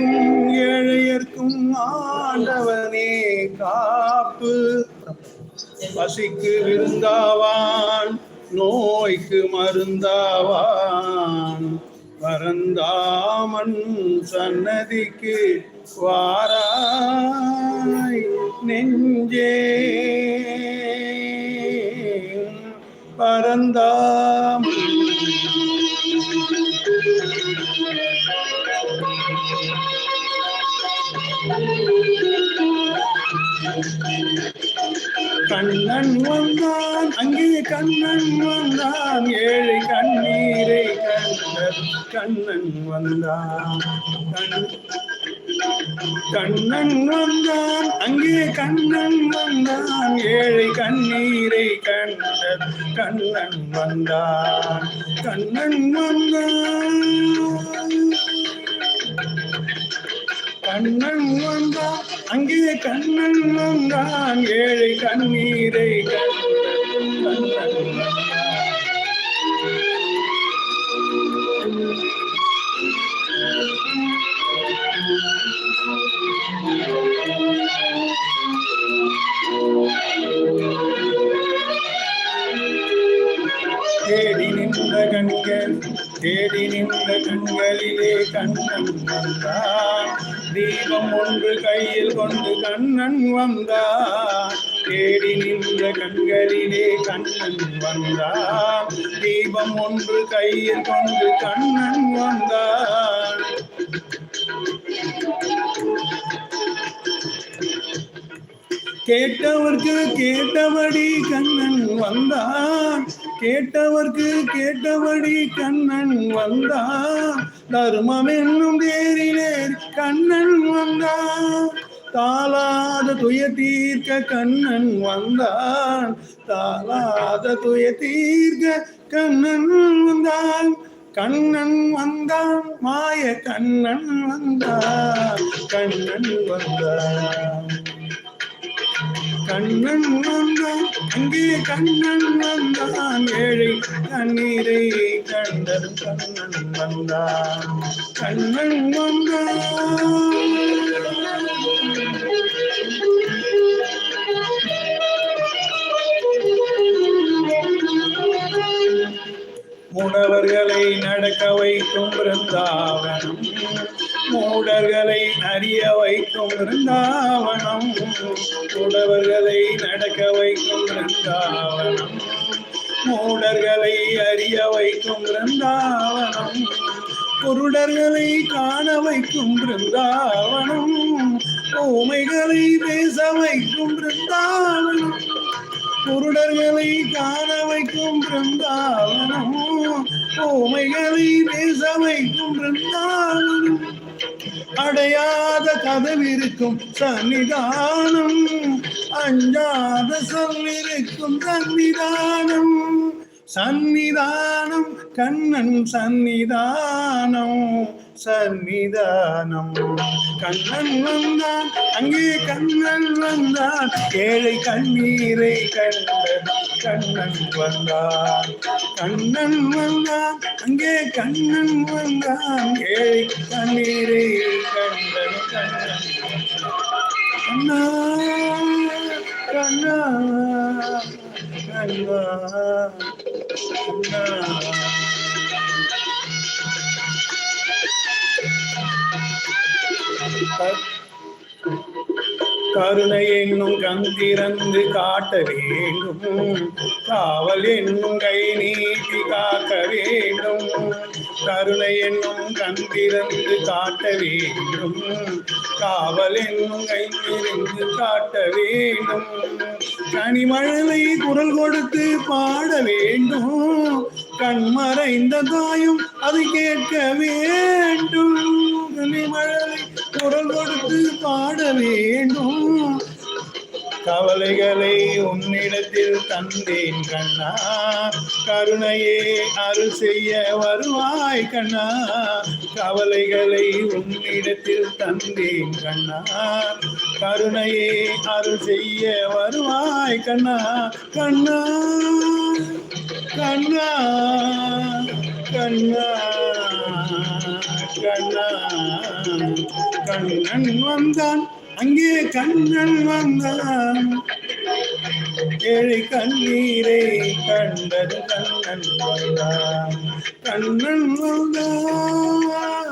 ஏழைக்கும் ஏழையர்க்கும் ஆண்டவனே காப்பு. பசிக்கு விருந்தாவான் நோய்க்கு மருந்தாவான். பரந்தாமன் சன்னதிக்கு வாராய். நெஞ்சே கண்ணன் வந்தான் அங்கே கண்ணன் வந்தான் ஏழை கண்ணீரை கண்ட கண்ணன் வந்தான் கண்ணன் வந்தான் அங்கே கண்ணன் வந்தான் ஏழை கண்ணீரை கண்ட கண்ணன் வந்தான் கண்ணன் வந்தான். கண்ணன் வந்தான். அங்கே கண்ணன் வந்தான் ஏழை கண்ணீரை கண்ணன் தேடி நின்ற கண்களிலே கண்ணன் வந்தான். தீபம் ஒன்று கையில் கொண்டு கண்ணன் வந்தான். தேடி நின்ற கண்களிலே கண்ணன் வந்தான். தீபம் ஒன்று கையில் கொண்டு கண்ணன் வந்தான். கேட்டவர்க்கு கேட்டபடி கண்ணன் வந்தான். கேட்டவர்க்கு கேட்டபடி கண்ணன் வந்தான். தர்மம் என்னும் தேரிலே கண்ணன் வந்தான். தாளாத துய தீர்க்க கண்ணன் வந்தான். தாளாத துய தீர்க்க கண்ணன் வந்தான். கண்ணன் வந்தான் மாய கண்ணன் வந்தான். கண்ணன் வந்தான். கண்ணன் உணர்ந்தான் அங்கே கண்ணன் வந்தான். ஏழை கண்ணீரை கண்டன் கண்ணன் வந்தான். கண்ணன் வந்தான். மூடவர்களை நடக்க வைக்கும் பிருந்தாவனம் மூடர்களை அறிய வைக்கும் பிருந்தாவனம் உடவர்களை நடக்க வைக்கும் பிருந்தாவனம் மூடர்களை அறிய வைக்கும் பிருந்தாவனம் குருடர்களை காண வைக்கும் பிருந்தாவனம் ஊமைகளை பேச வைக்கும் பிருந்தாவனம் குருடர்களை காண வைக்கும் பிருந்தாவனமும் ஓமைகளை பேச வைக்கும் பிருந்தாவனம். அடையாத கதவிருக்கும் சன்னிதானம். அஞ்சாத சொல்லிருக்கும் சன்னிதானம். சன்னிதானம் கண்ணன் சன்னிதானம் சன்னிதானம் கண்ணன் வந்தான் அங்கே கண்ணன் வந்தான் ஏழை கண்ணீரை கண்டன் கண்ணன் வந்தான். கண்ணன் வந்தான் அங்கே கண்ணன் வந்தான் ஏழை கண்ணீரை கண்டன் கண்ணன் கண்ணா கண்ணா கண்ணா. கருணை என்னும் கந்திறந்து காட்ட வேண்டும். காவல் என்னும் கை நீட்டி காக்க வேண்டும். கருணை என்னும் கந்திறந்து காட்ட வேண்டும். காவல் என்னும் கை காட்ட வேண்டும். கனிமழலை குரல் கொடுத்து பாட வேண்டும். கண்மறைந்த தாயும் அதை கேட்க வேண்டும். கனிமழலை குரல் கொடுத்து பாட வேண்டும். கவலைகளை உன்னிடத்தில் தந்தேன் கண்ணா. கருணையே அருள் செய்ய வருவாய் கண்ணா. கவலைகளை உன்னிடத்தில் தந்தேன் கண்ணா. கருணையே அருள் செய்ய வருவாய் கண்ணா. கண்ணா. கண்ணா. கண்ணா. கண்ணா. கண்ணன் வந்தான். அங்கே கண்ணன் வந்தான். ஏழை கண்ணீரை கண்டது கண்ணன் வந்தான். கண்ணன் வந்தான்.